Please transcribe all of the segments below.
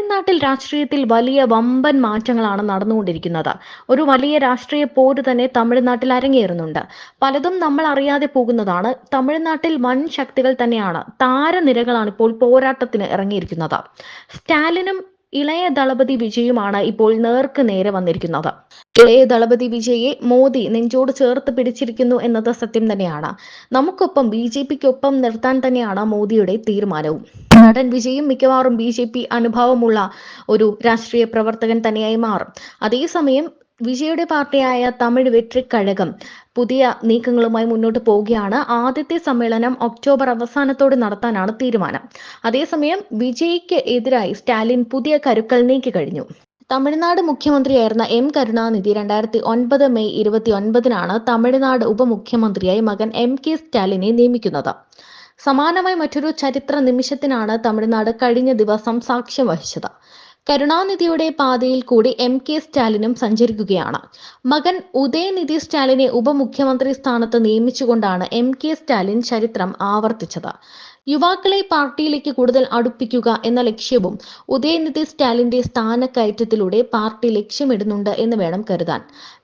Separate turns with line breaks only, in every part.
തമിഴ്നാട്ടിൽ രാഷ്ട്രീയത്തിൽ വലിയ വമ്പൻ മാറ്റങ്ങളാണ് നടന്നുകൊണ്ടിരിക്കുന്നത്. ഒരു വലിയ രാഷ്ട്രീയ പോര് തന്നെ തമിഴ്നാട്ടിൽ അരങ്ങേറുന്നുണ്ട്. പലതും നമ്മൾ അറിയാതെ പോകുന്നതാണ്. തമിഴ്നാട്ടിൽ വൻ ശക്തികൾ തന്നെയാണ്. താരനിരകളാണ് ഇപ്പോൾ പോരാട്ടത്തിന് ഇറങ്ങിയിരിക്കുന്നത്. സ്റ്റാലിനും ഇളയ ദളപതി വിജയുമാണ് ഇപ്പോൾ നേർക്ക് നേരെ വന്നിരിക്കുന്നത്. ഇളയ ദളപതി വിജയെ മോദി നെഞ്ചോട് ചേർത്ത് പിടിച്ചിരിക്കുന്നു എന്നത് സത്യം തന്നെയാണ്. നമുക്കൊപ്പം ബി ജെ പിക്കൊപ്പം നിർത്താൻ തന്നെയാണ് മോദിയുടെ തീരുമാനവും. നടൻ വിജയും മിക്കവാറും ബി ജെ പി അനുഭാവമുള്ള ഒരു രാഷ്ട്രീയ പ്രവർത്തകൻ തന്നെയായി മാറും. അതേസമയം വിജയുടെ പാർട്ടിയായ തമിഴ് വെട്രിക്കഴകം പുതിയ നീക്കങ്ങളുമായി മുന്നോട്ട് പോവുകയാണ്. ആദ്യത്തെ സമ്മേളനം ഒക്ടോബർ അവസാനത്തോടെ നടത്താനാണ് തീരുമാനം. അതേസമയം വിജയ്ക്ക് എതിരായി സ്റ്റാലിൻ പുതിയ കരുക്കൾ നീക്കി കഴിഞ്ഞു. തമിഴ്നാട് മുഖ്യമന്ത്രിയായിരുന്ന എം കരുണാനിധി രണ്ടായിരത്തി ഒൻപത് മെയ് ഇരുപത്തി ഒൻപതിനാണ് തമിഴ്നാട് ഉപമുഖ്യമന്ത്രിയായി മകൻ എം കെ സ്റ്റാലിനെ നിയമിക്കുന്നത്. സമാനമായി മറ്റൊരു ചരിത്ര നിമിഷത്തിനാണ് തമിഴ്നാട് കഴിഞ്ഞ ദിവസം സാക്ഷ്യം വഹിച്ചത്. കരുണാനിധിയുടെ പാതയിൽ കൂടി എം കെ സ്റ്റാലിനും സഞ്ചരിക്കുകയാണ്. മകൻ ഉദയനിധി സ്റ്റാലിനെ ഉപമുഖ്യമന്ത്രി സ്ഥാനത്ത് നിയമിച്ചുകൊണ്ടാണ് എം കെ സ്റ്റാലിൻ ചരിത്രം ആവർത്തിച്ചത്. യുവാക്കളെ പാർട്ടിയിലേക്ക് കൂടുതൽ അടുപ്പിക്കുക എന്ന ലക്ഷ്യവും ഉദയനിധി സ്റ്റാലിന്റെ സ്ഥാനക്കയറ്റത്തിലൂടെ പാർട്ടി ലക്ഷ്യമിടുന്നുണ്ട് എന്ന് വേണം കരുതാൻ.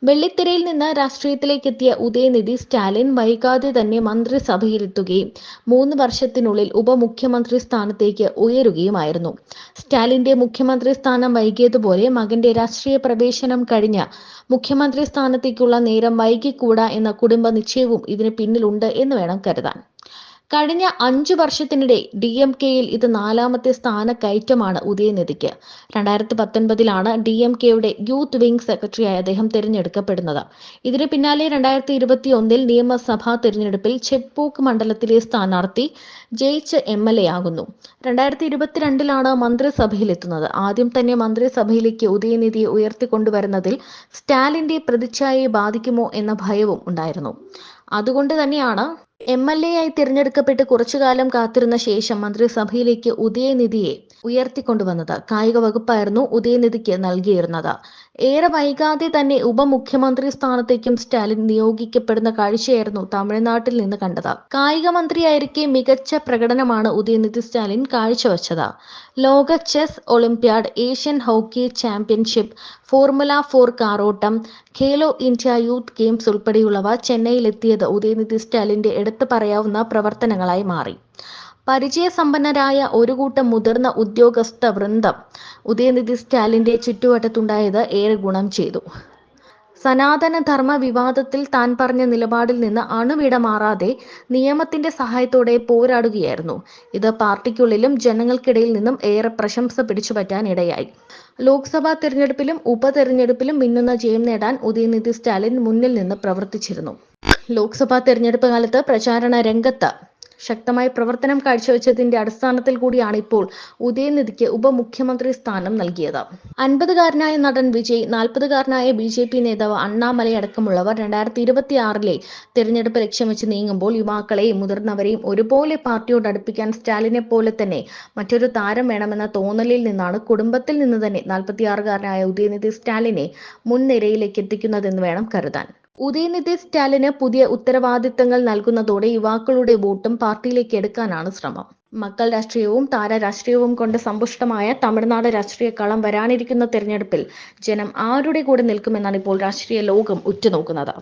വെള്ളിത്തിരയിൽ നിന്ന് രാഷ്ട്രീയത്തിലേക്ക് എത്തിയ ഉദയനിധി സ്റ്റാലിൻ വൈകാതെ തന്നെ മന്ത്രിസഭയിലെത്തുകയും മൂന്ന് വർഷത്തിനുള്ളിൽ ഉപമുഖ്യമന്ത്രി സ്ഥാനത്തേക്ക് ഉയരുകയുമായിരുന്നു. സ്റ്റാലിന്റെ മുഖ്യമന്ത്രി സ്ഥാനം വൈകിയതുപോലെ മകന്റെ രാഷ്ട്രീയ പ്രവേശനം കഴിഞ്ഞ മുഖ്യമന്ത്രി സ്ഥാനത്തേക്കുള്ള നേരം വൈകിക്കൂടാ എന്ന കുടുംബ നിശ്ചയവും ഇതിന് പിന്നിലുണ്ട് എന്ന് വേണം കരുതാൻ. കഴിഞ്ഞ അഞ്ചു വർഷത്തിനിടെ ഡി എം കെയിൽ ഇത് നാലാമത്തെ സ്ഥാനക്കയറ്റമാണ് ഉദയനിധിക്ക്. രണ്ടായിരത്തി പത്തൊൻപതിലാണ് ഡി എം കെയുടെ യൂത്ത് വിംഗ് സെക്രട്ടറിയായി അദ്ദേഹം തിരഞ്ഞെടുക്കപ്പെടുന്നത്. ഇതിന് പിന്നാലെ രണ്ടായിരത്തി ഇരുപത്തി ഒന്നിൽ നിയമസഭാ തിരഞ്ഞെടുപ്പിൽ ചെപ്പൂക്ക് മണ്ഡലത്തിലെ സ്ഥാനാർത്ഥി ജയിച്ച് എം എൽ എ ആകുന്നു. രണ്ടായിരത്തി ഇരുപത്തിരണ്ടിലാണ് മന്ത്രിസഭയിലെത്തുന്നത്. ആദ്യം തന്നെ മന്ത്രിസഭയിലേക്ക് ഉദയനിധിയെ ഉയർത്തിക്കൊണ്ടുവരുന്നതിൽ സ്റ്റാലിന്റെ പ്രതിച്ഛായയെ ബാധിക്കുമോ എന്ന ഭയവും ഉണ്ടായിരുന്നു. അതുകൊണ്ട് തന്നെയാണ് എം എൽ എ ആയി തിരഞ്ഞെടുക്കപ്പെട്ട് കുറച്ചു കാലം കാത്തിരുന്ന ശേഷം മന്ത്രിസഭയിലേക്ക് ഉദയനിധിയെ ഉയർത്തിക്കൊണ്ടുവന്നത്. കായിക വകുപ്പായിരുന്നു ഉദയനിധിക്ക് നൽകിയിരുന്നത്. ഏറെ വൈകാതെ തന്നെ ഉപമുഖ്യമന്ത്രി സ്ഥാനത്തേക്കും സ്റ്റാലിൻ നിയോഗിക്കപ്പെടുന്ന കാഴ്ചയായിരുന്നു തമിഴ്നാട്ടിൽ നിന്ന് കണ്ടത്. കായിക മന്ത്രിയായിരിക്കെ മികച്ച പ്രകടനമാണ് ഉദയനിധി സ്റ്റാലിൻ കാഴ്ചവെച്ചത്. ലോക chess olympiad Asian hockey championship formula four കാറോട്ടം Khelo India youth games ഉൾപ്പെടെയുള്ളവ ചെന്നൈയിലെത്തിയത് ഉദയനിധി സ്റ്റാലിന്റെ എടുത്തു പറയാവുന്ന പ്രവർത്തനങ്ങളായി മാറി. പരിചയസമ്പന്നരായ ഒരു കൂട്ടം മുതിർന്ന ഉദ്യോഗസ്ഥ വൃന്ദം ഉദയനിധി സ്റ്റാലിന്റെ ചുറ്റുവട്ടത്തുണ്ടായത് ഏറെ ഗുണം ചെയ്തു. സനാതന ധർമ്മ വിവാദത്തിൽ താൻ പറഞ്ഞ നിലപാടിൽ നിന്ന് അണുവിട മാറാതെ നിയമത്തിന്റെ സഹായത്തോടെ പോരാടുകയായിരുന്നു. ഇത് പാർട്ടിക്കുള്ളിലും ജനങ്ങൾക്കിടയിൽ നിന്നും ഏറെ പ്രശംസ പിടിച്ചുപറ്റാൻ ഇടയായി ലോക്സഭാ തിരഞ്ഞെടുപ്പിലും ഉപതെരഞ്ഞെടുപ്പിലും മിന്നുന്ന ജയം നേടാൻ ഉദയനിധി സ്റ്റാലിൻ മുന്നിൽ നിന്ന് പ്രവർത്തിച്ചിരുന്നു. ലോക്സഭാ തിരഞ്ഞെടുപ്പ് കാലത്ത് പ്രചാരണ രംഗത്ത് ശക്തമായി പ്രവർത്തനം കാഴ്ചവെച്ചതിന്റെ അടിസ്ഥാനത്തിൽ കൂടിയാണ് ഇപ്പോൾ ഉദയനിധിക്ക് ഉപമുഖ്യമന്ത്രി സ്ഥാനം നൽകിയത്. അൻപതുകാരനായ നടൻ വിജയ് നാൽപ്പതുകാരനായ ബി ജെ പി നേതാവ് അണ്ണാമലൈ അടക്കമുള്ളവർ രണ്ടായിരത്തി ഇരുപത്തി ആറിലെ തിരഞ്ഞെടുപ്പ് ലക്ഷ്യം വെച്ച് നീങ്ങുമ്പോൾ യുവാക്കളെയും മുതിർന്നവരെയും ഒരുപോലെ പാർട്ടിയോട് അടുപ്പിക്കാൻ സ്റ്റാലിനെ പോലെ തന്നെ മറ്റൊരു താരം വേണമെന്ന തോന്നലിൽ നിന്നാണ് കുടുംബത്തിൽ നിന്ന് തന്നെ നാൽപ്പത്തിയാറുകാരനായ ഉദയനിധി സ്റ്റാലിനെ മുൻനിരയിലേക്ക് എത്തിക്കുന്നതെന്ന് വേണം കരുതാൻ. ഉദയനിധി സ്റ്റാലിന് പുതിയ ഉത്തരവാദിത്തങ്ങൾ നൽകുന്നതോടെ യുവാക്കളുടെ വോട്ടും പാർട്ടിയിലേക്ക് എടുക്കാനാണ് ശ്രമം. മക്കൾ രാഷ്ട്രീയവും താര രാഷ്ട്രീയവും കൊണ്ട് സമ്പുഷ്ടമായ തമിഴ്നാട് രാഷ്ട്രീയ കളം വരാനിരിക്കുന്ന തെരഞ്ഞെടുപ്പിൽ ജനം ആരുടെ കൂടെ നിൽക്കുമെന്നാണ് ഇപ്പോൾ രാഷ്ട്രീയ ലോകം ഉറ്റുനോക്കുന്നത്.